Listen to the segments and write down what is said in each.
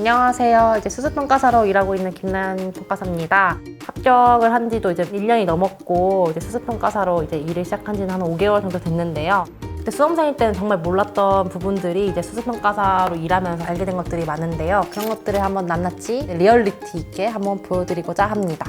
안녕하세요. 이제 수습평가사로 일하고 있는 김나연 평가사입니다. 합격을 한 지도 이제 1년이 넘었고, 이제 수습평가사로 이제 일을 시작한 지는 한 5개월 정도 됐는데요. 그때 수험생일 때는 정말 몰랐던 부분들이 이제 수습평가사로 일하면서 알게 된 것들이 많은데요. 그런 것들을 한번 낱낱이 리얼리티 있게 한번 보여드리고자 합니다.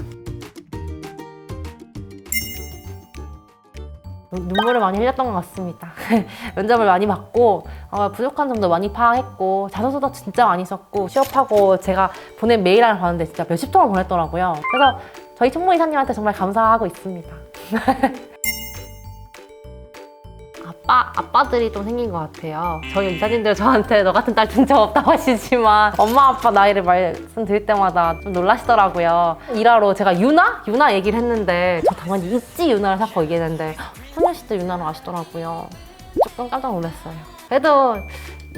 눈물을 많이 흘렸던 것 같습니다. 면접을 많이 받고 어, 부족한 점도 많이 파악했고 자소서도 진짜 많이 썼고 취업하고 제가 보낸 메일 하나 봤는데 진짜 몇십 통을 보냈더라고요. 그래서 저희 총무 이사님한테 정말 감사하고 있습니다. 아빠, 아빠들이 좀 생긴 것 같아요. 저희 이사님들 저한테 너 같은 딸준적 없다고 하시지만 엄마 아빠 나이를 말씀드릴 때마다 좀 놀라시더라고요. 일하러 제가 유나? 유나 얘기를 했는데 저 당연히 있지 유나를 생각하고 얘기했는데 소녀시대 유나로 아시더라고요. 조금 깜짝 놀랐어요. 그래도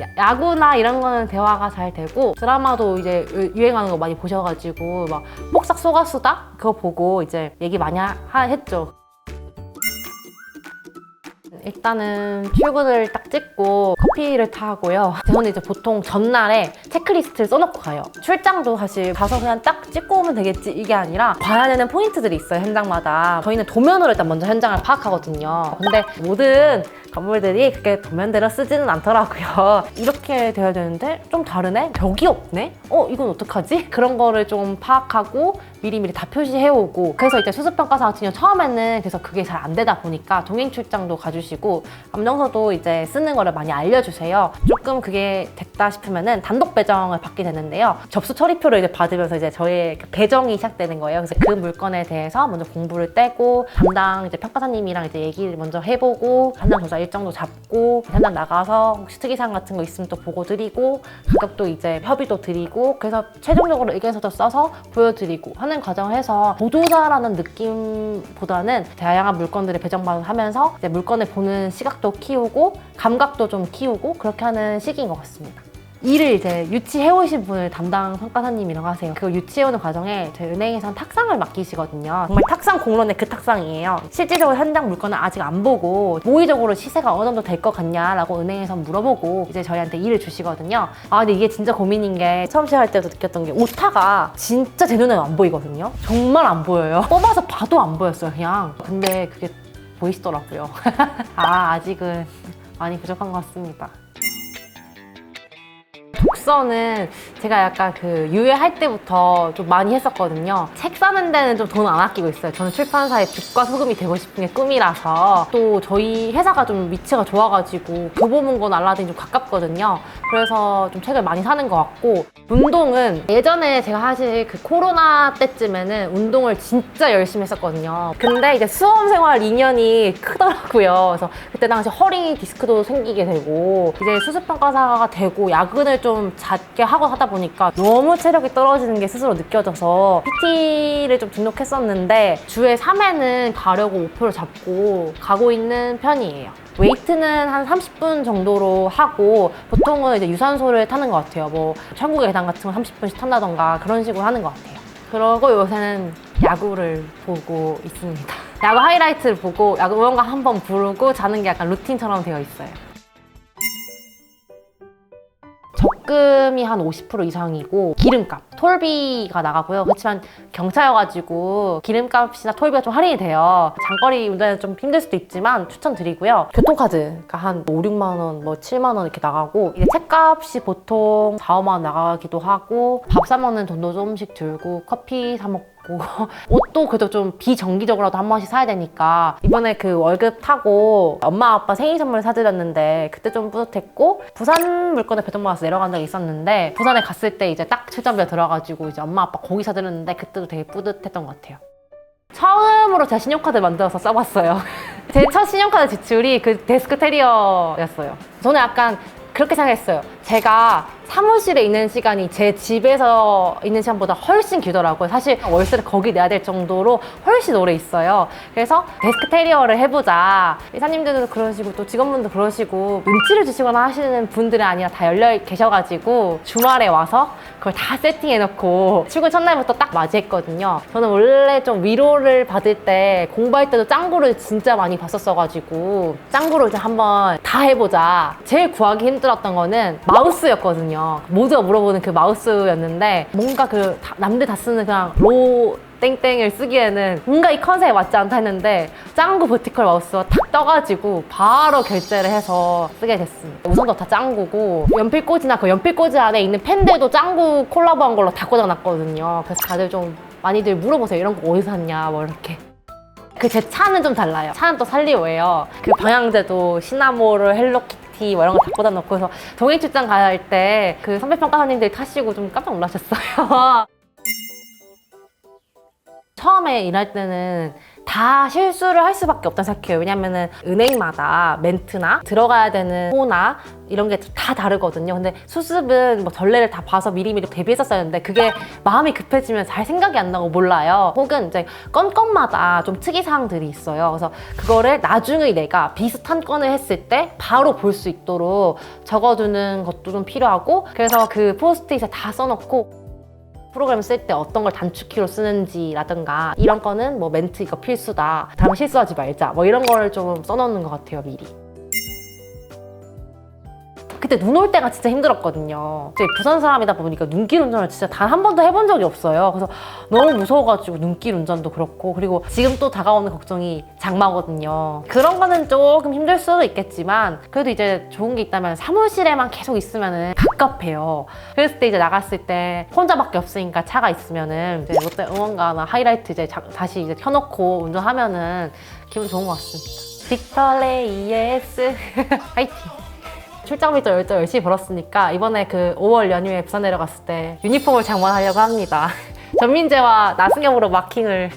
야- 야구나 이런 거는 대화가 잘 되고 드라마도 이제 유- 유행하는 거 많이 보셔가지고 막 폭삭 속가수다 그거 보고 이제 얘기 많이 하, 했죠. 일단은 출근을 딱 찍고 커피를 타고요. 저는 이제 보통 전날에 체크리스트를 써놓고 가요. 출장도 사실 가서 그냥 딱 찍고 오면 되겠지 이게 아니라 봐야 되는 포인트들이 있어요 현장마다. 저희는 도면으로 일단 먼저 현장을 파악하거든요. 근데 모든 건물들이 그렇게 도면대로 쓰지는 않더라고요. 이렇게 돼야 되는데 좀 다르네? 벽이 없네? 어 이건 어떡하지? 그런 거를 좀 파악하고 미리미리 다 표시해오고 그래서 이제 수습평가사 같은 경우 처음에는 그래서 그게 잘 안 되다 보니까 동행 출장도 가주시고 감정서도 이제 쓰는 거를 많이 알려 주세요. 조금 그게 됐다 싶으면은 단독 배정을 받게 되는데요. 접수 처리표를 이제 받으면서 이제 저의 그 배정이 시작되는 거예요. 그래서 그 물건에 대해서 먼저 공부를 떼고 담당 이제 평가사님이랑 이제 얘기를 먼저 해보고 현장 조사 일정도 잡고 현장 나가서 혹시 특이사항 같은 거 있으면 또 보고 드리고 가격도 이제 협의도 드리고 그래서 최종적으로 의견서도 써서 보여드리고 하는 과정을 해서 보조사라는 느낌보다는 다양한 물건들을 배정하면서 이제 물건을 보는 시각도 키우고 감각도 좀 키우고 그렇게 하는 시기인 것 같습니다. 일을 이제 유치해 오신 분을 담당 평가사님이라고 하세요. 그 유치해 오는 과정에 저희 은행에선 탁상을 맡기시거든요. 정말 탁상 공론의 그 탁상이에요. 실질적으로 현장 물건을 아직 안 보고 모의적으로 시세가 어느 정도 될 것 같냐라고 은행에선 물어보고 이제 저희한테 일을 주시거든요. 아 근데 이게 진짜 고민인 게 처음 시작할 때도 느꼈던 게 오타가 진짜 제 눈에 안 보이거든요. 정말 안 보여요. 뽑아서 봐도 안 보였어요 그냥. 근데 그게 보이시더라고요. 아 아직은 많이 부족한 것 같습니다. 독서는 제가 약간 그 유예할 때부터 좀 많이 했었거든요. 책 사는 데는 좀 돈 안 아끼고 있어요. 저는 출판사의 빛과 소금이 되고 싶은 게 꿈이라서 또 저희 회사가 좀 위치가 좋아가지고 교보문고 알라딘 좀 가깝거든요. 그래서 좀 책을 많이 사는 것 같고 운동은 예전에 제가 사실 그 코로나 때쯤에는 운동을 진짜 열심히 했었거든요. 근데 이제 수험 생활 2년이 크더라고요. 그래서 그때 당시 허리 디스크도 생기게 되고 이제 수습평가사가 되고 야근을 좀 잦게 하고 하다 보니까 너무 체력이 떨어지는 게 스스로 느껴져서 PT를 좀 등록했었는데 주에 3회는 가려고 목표를 잡고 가고 있는 편이에요. 웨이트는 한 30분 정도로 하고 보통은 이제 유산소를 타는 것 같아요. 뭐 천국의 계단 같은 거 30분씩 탄다던가 그런 식으로 하는 것 같아요. 그러고 요새는 야구를 보고 있습니다. 야구 하이라이트를 보고 야구 응원가 한 번 부르고 자는 게 약간 루틴처럼 되어 있어요. 적금이 한 50% 이상이고 기름값, 톨비가 나가고요. 그렇지만 경차여가지고 기름값이나 톨비가 좀 할인이 돼요. 장거리 운전에 좀 힘들 수도 있지만 추천드리고요. 교통카드가 한 5, 6만 원, 뭐 7만 원 이렇게 나가고 이제 책값이 보통 4, 5만 원 나가기도 하고 밥 사 먹는 돈도 조금씩 들고 커피 사 먹고 옷도 그래도 좀 비정기적으로라도 한 번씩 사야 되니까 이번에 그 월급 타고 엄마 아빠 생일 선물 사드렸는데 그때 좀 뿌듯했고 부산 물건을 배송받아서 내려간 적이 있었는데 부산에 갔을 때 이제 딱 출장비가 들어가지고 이제 엄마 아빠 고기 사드렸는데 그때도 되게 뿌듯했던 것 같아요. 처음으로 제가 신용카드 만들어서 써봤어요. 제 첫 신용카드 지출이 그 데스크 테리어였어요. 저는 약간 그렇게 생각했어요. 제가 사무실에 있는 시간이 제 집에서 있는 시간보다 훨씬 길더라고요. 사실 월세를 거기 내야 될 정도로 훨씬 오래 있어요. 그래서 데스크 테리어를 해보자. 이사님들도 그러시고 또 직원분도 그러시고 눈치를 주시거나 하시는 분들이 아니라 다 열려 계셔가지고 주말에 와서 그걸 다 세팅해놓고 출근 첫날부터 딱 맞이했거든요. 저는 원래 좀 위로를 받을 때 공부할 때도 짱구를 진짜 많이 봤었어가지고 짱구를 이제 한번 다 해보자. 제일 구하기 힘들었던 거는 마우스였거든요. 있거든요. 모두가 물어보는 그 마우스였는데 뭔가 그 다- 남들 다 쓰는 그냥 로 땡땡을 쓰기에는 뭔가 이 컨셉에 맞지 않다 했는데 짱구 버티컬 마우스가 탁 떠가지고 바로 결제를 해서 쓰게 됐습니다. 우선도 다 짱구고 연필꽂이나 그 연필꽂이 안에 있는 펜들도 짱구 콜라보한 걸로 다 꽂아놨거든요. 그래서 다들 좀 많이들 물어보세요. 이런 거 어디서 샀냐 뭐 이렇게. 그 제 차는 좀 달라요. 차는 또 살리오예요. 그 방향제도 시나모를 헬로키티 뭐 이런 거 다 꽂아 놓고 해서 동행 출장 갈 때 그 선배 평가사님들이 타시고 좀 깜짝 놀라셨어요. 처음에 일할 때는 다 실수를 할 수밖에 없다 생각해요. 왜냐면은 은행마다 멘트나 들어가야 되는 호나 이런 게 다 다르거든요. 근데 수습은 뭐 전례를 다 봐서 미리미리 대비했었어야 했는데 그게 마음이 급해지면 잘 생각이 안 나고 몰라요. 혹은 이제 건건마다 좀 특이사항들이 있어요. 그래서 그거를 나중에 내가 비슷한 건을 했을 때 바로 볼 수 있도록 적어두는 것도 좀 필요하고 그래서 그 포스트잇에 다 써놓고 프로그램 쓸 때 어떤 걸 단축키로 쓰는지라든가 이런 거는 뭐 멘트 이거 필수다. 다음에 실수하지 말자. 뭐 이런 거를 좀 써놓는 것 같아요 미리. 그때 눈 올 때가 진짜 힘들었거든요. 이제 부산 사람이다 보니까 눈길 운전을 진짜 단 한 번도 해본 적이 없어요. 그래서 너무 무서워가지고 눈길 운전도 그렇고 그리고 지금 또 다가오는 걱정이 장마거든요. 그런 거는 조금 힘들 수도 있겠지만 그래도 이제 좋은 게 있다면 사무실에만 계속 있으면은 갑갑해요 그랬을 때 이제 나갔을 때 혼자밖에 없으니까 차가 있으면은 이제 롯데 응원가나 하이라이트 이제 자- 다시 이제 켜놓고 운전하면은 기분 좋은 것 같습니다. 빅터레이에스 화이팅! 출장비도 열- 또 열심히 벌었으니까 이번에 그 5월 연휴에 부산 내려갔을 때 유니폼을 장만하려고 합니다. 전민재와 나승엽으로 마킹을